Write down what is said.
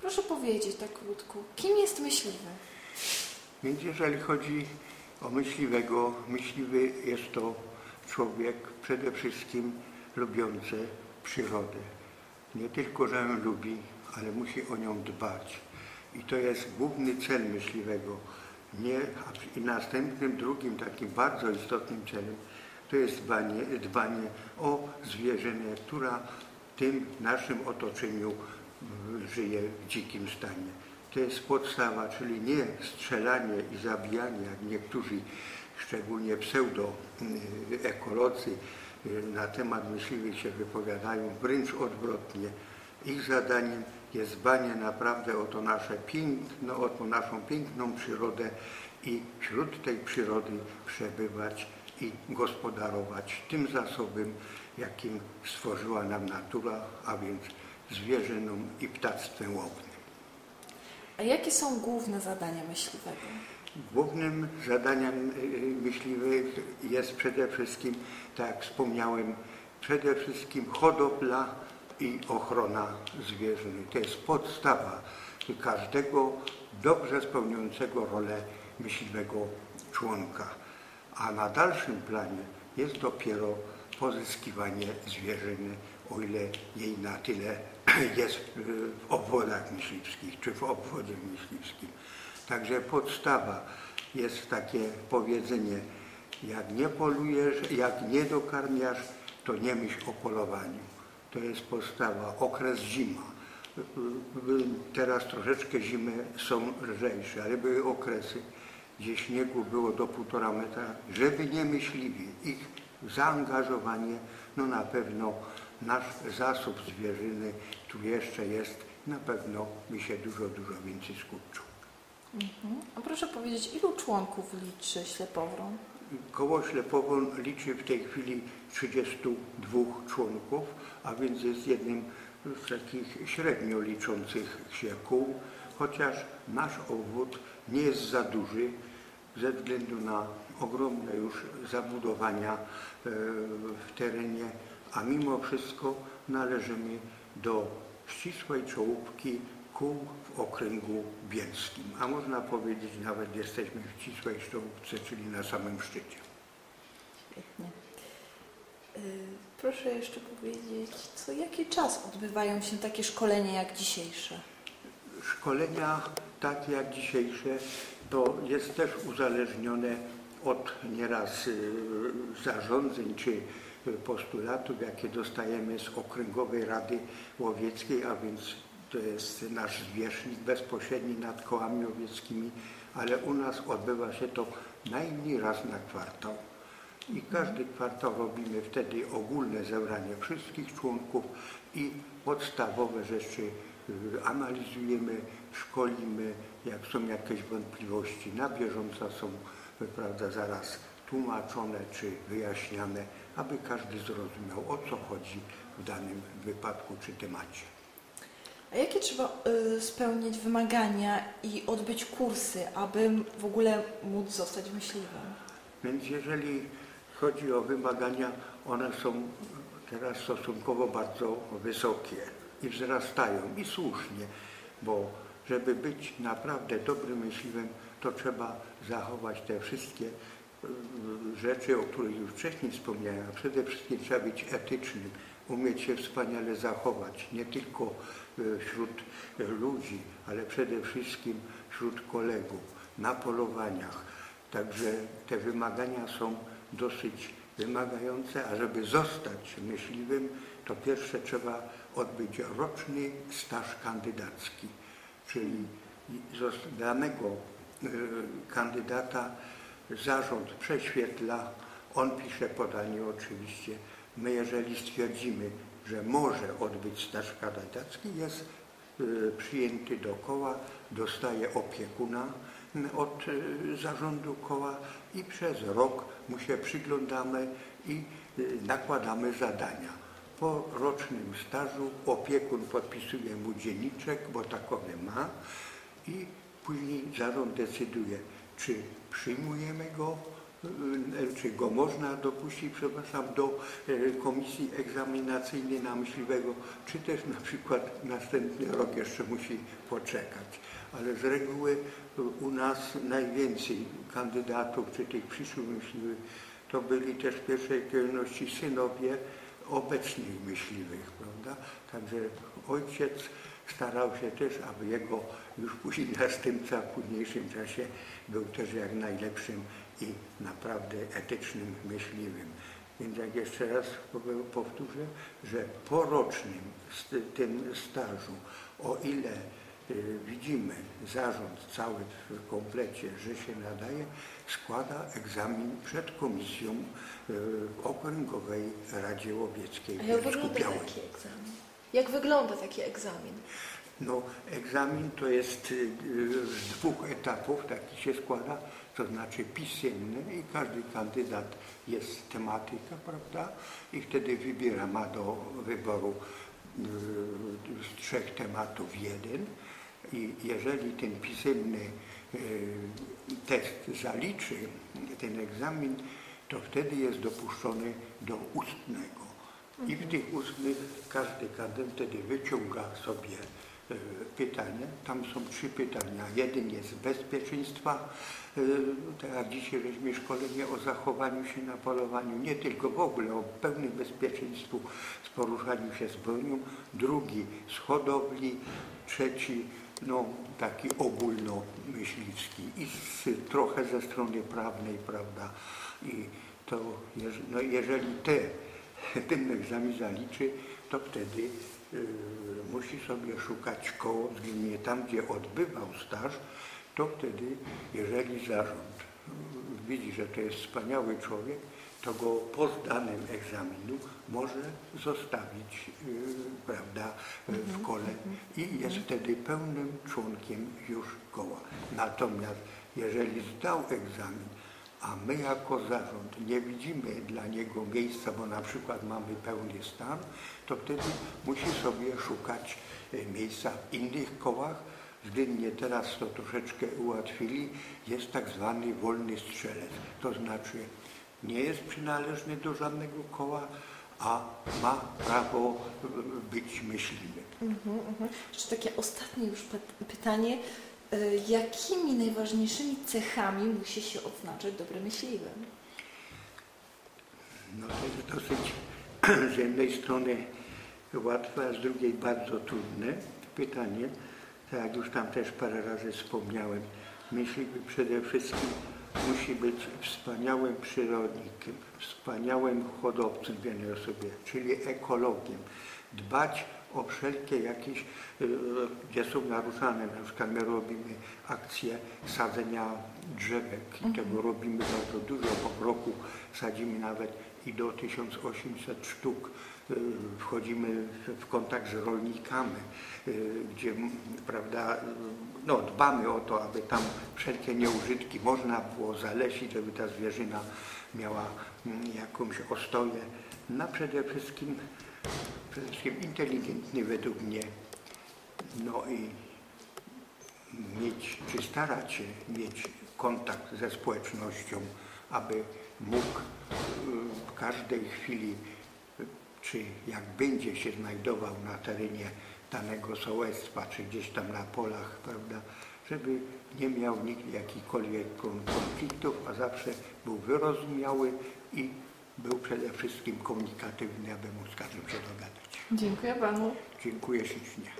Proszę powiedzieć tak krótko, kim jest myśliwy? Więc jeżeli chodzi o myśliwego, myśliwy jest to człowiek przede wszystkim lubiący przyrodę. Nie tylko, że ją lubi, ale musi o nią dbać. I to jest główny cel myśliwego. Nie, I następnym, drugim takim bardzo istotnym celem to jest dbanie, dbanie o zwierzynę, która w tym naszym otoczeniu mm, żyje w dzikim stanie. To jest podstawa, czyli nie strzelanie i zabijanie, jak niektórzy, szczególnie pseudoekolodzy, na temat myśliwych się wypowiadają, wręcz odwrotnie. Ich zadaniem jest dbanie naprawdę o to nasze piękno, o tą naszą piękną przyrodę i wśród tej przyrody przebywać i gospodarować tym zasobem, jakim stworzyła nam natura, a więc zwierzyną i ptactwem łownym. A jakie są główne zadania myśliwego? Głównym zadaniem y, myśliwych jest przede wszystkim, tak jak wspomniałem, przede wszystkim hodowla i ochrona zwierzyny. To jest podstawa każdego dobrze spełniającego rolę myśliwego członka. A na dalszym planie jest dopiero pozyskiwanie zwierzyny, o ile jej na tyle jest w obwodach myśliwskich czy w obwodzie myśliwskim. Także podstawa jest takie powiedzenie, jak nie polujesz, jak nie dokarmiasz, to nie myśl o polowaniu. To jest podstawa. Okres zima. Teraz troszeczkę zimy są lżejsze, ale były okresy, gdzie śniegu było do półtora metra, żeby nie myśliwi. Ich zaangażowanie, no na pewno nasz zasób zwierzyny tu jeszcze jest, na pewno by się dużo, dużo więcej skurczył. Mhm. A proszę powiedzieć, ilu członków liczy ślepowron? Koło Ślepowron liczy w tej chwili 32 członków, a więc jest jednym z takich średnio liczących się kół, chociaż nasz obwód nie jest za duży ze względu na ogromne już zabudowania e, w terenie, a mimo wszystko należymy do ścisłej czołówki kół w okręgu bielskim, a można powiedzieć nawet jesteśmy w ścisłej czołówce, czyli na samym szczycie. Świetnie. Y, proszę jeszcze powiedzieć, co jaki czas odbywają się takie szkolenia jak dzisiejsze? Szkolenia takie jak dzisiejsze to jest też uzależnione od nieraz y, zarządzeń czy postulatów, jakie dostajemy z Okręgowej Rady Łowieckiej, a więc to jest nasz zwierzchnik bezpośredni nad kołami łowieckimi, ale u nas odbywa się to najmniej raz na kwartał. I każdy kwartał robimy wtedy ogólne zebranie wszystkich członków i podstawowe rzeczy y, analizujemy, szkolimy, jak są jakieś wątpliwości, na bieżąco są prawda, zaraz tłumaczone czy wyjaśniane, aby każdy zrozumiał o co chodzi w danym wypadku czy temacie. A jakie trzeba y, spełnić wymagania i odbyć kursy, aby w ogóle móc zostać myśliwym? Więc jeżeli chodzi o wymagania, one są teraz stosunkowo bardzo wysokie i wzrastają i słusznie, bo żeby być naprawdę dobrym myśliwym, to trzeba zachować te wszystkie rzeczy, o których już wcześniej wspomniałem, a przede wszystkim trzeba być etycznym, umieć się wspaniale zachować, nie tylko e, wśród ludzi, ale przede wszystkim wśród kolegów, na polowaniach. Także te wymagania są dosyć wymagające, a żeby zostać myśliwym, to pierwsze trzeba odbyć roczny staż kandydacki, czyli danego e, kandydata zarząd prześwietla, on pisze podanie oczywiście, My jeżeli stwierdzimy, że może odbyć staż kandydacki, jest y, przyjęty do koła, dostaje opiekuna od y, zarządu koła i przez rok mu się przyglądamy i y, nakładamy zadania. Po rocznym stażu opiekun podpisuje mu dzienniczek, bo takowy ma i później zarząd decyduje, czy przyjmujemy go y, czy go można dopuścić, przepraszam, do y, komisji egzaminacyjnej na myśliwego, czy też na przykład następny rok jeszcze musi poczekać. Ale z reguły u nas najwięcej kandydatów, czy tych przyszłych myśliwych, to byli też w pierwszej kolejności synowie obecnych myśliwych, prawda? Także ojciec starał się też, aby jego już później następca w późniejszym czasie był też jak najlepszym i naprawdę etycznym myśliwym. Więc jak jeszcze raz powtórzę, że po rocznym tym stażu, o ile y, widzimy zarząd cały w komplecie, że się nadaje, składa egzamin przed komisją y, w Okręgowej Radzie Łowieckiej A w Bielsku taki egzamin? Jak wygląda taki egzamin? No, egzamin to jest y, y, z dwóch etapów, taki się składa, to znaczy pisemny i każdy kandydat jest tematyka, prawda? I wtedy wybiera, ma do wyboru y, z trzech tematów jeden i jeżeli ten pisemny test zaliczy, ten egzamin, to wtedy jest dopuszczony do ustnego. I w tych ustnych każdy kandydat wtedy wyciąga sobie e, pytanie. Tam są trzy pytania. Jeden jest bezpieczeństwa, e, jak dzisiaj żeśmy szkolenie o zachowaniu się na polowaniu, nie tylko w ogóle, o pełnym bezpieczeństwu z poruszaniu się z bronią. Drugi z hodowli. Trzeci no, taki ogólnomyśliwski i z, trochę ze strony prawnej, prawda. I to, no, jeżeli te ten egzamin zaliczy, to wtedy y, musi sobie szukać koło względnie tam, gdzie odbywał staż, to wtedy, jeżeli zarząd widzi, że to jest wspaniały człowiek, to go po zdanym egzaminu może zostawić y, prawda, y, w kole i jest wtedy pełnym członkiem już koła. Natomiast jeżeli zdał egzamin, a my jako zarząd nie widzimy dla niego miejsca, bo na przykład mamy pełny stan, to wtedy musi sobie szukać e, miejsca w innych kołach. Względnie teraz to troszeczkę ułatwili, jest tak zwany wolny strzelec. To znaczy nie jest przynależny do żadnego koła, a ma prawo e, być myśliwym. Mhm, mhm. Jeszcze takie ostatnie już py- pytanie. Y, Jakimi najważniejszymi cechami musi się odznaczać dobry myśliwy? No to jest dosyć z jednej strony łatwe, a z drugiej bardzo trudne pytanie. Tak jak już tam też parę razy wspomniałem, myśliwy przede wszystkim musi być wspaniałym przyrodnikiem, wspaniałym hodowcą w jednej osobie, czyli ekologiem. Dbać o wszelkie jakieś, y, gdzie są naruszane, na przykład my robimy akcje sadzenia drzewek i tego robimy bardzo dużo, po roku sadzimy nawet i do 1800 sztuk. Y, Wchodzimy w- kontakt z rolnikami, y, gdzie prawda, y, no, dbamy o to, aby tam wszelkie nieużytki można było zalesić, żeby ta zwierzyna miała jakąś ostoję. No przede wszystkim, przede wszystkim inteligentny według mnie. No i mieć, czy starać się mieć kontakt ze społecznością, aby mógł w każdej chwili, czy jak będzie się znajdował na terenie danego sołectwa, czy gdzieś tam na polach, prawda, żeby nie miał nikt jakichkolwiek kon- konfliktów, a zawsze był wyrozumiały i był przede wszystkim komunikatywny, aby móc z każdym się dogadać. Dziękuję Panu. Dziękuję ślicznie.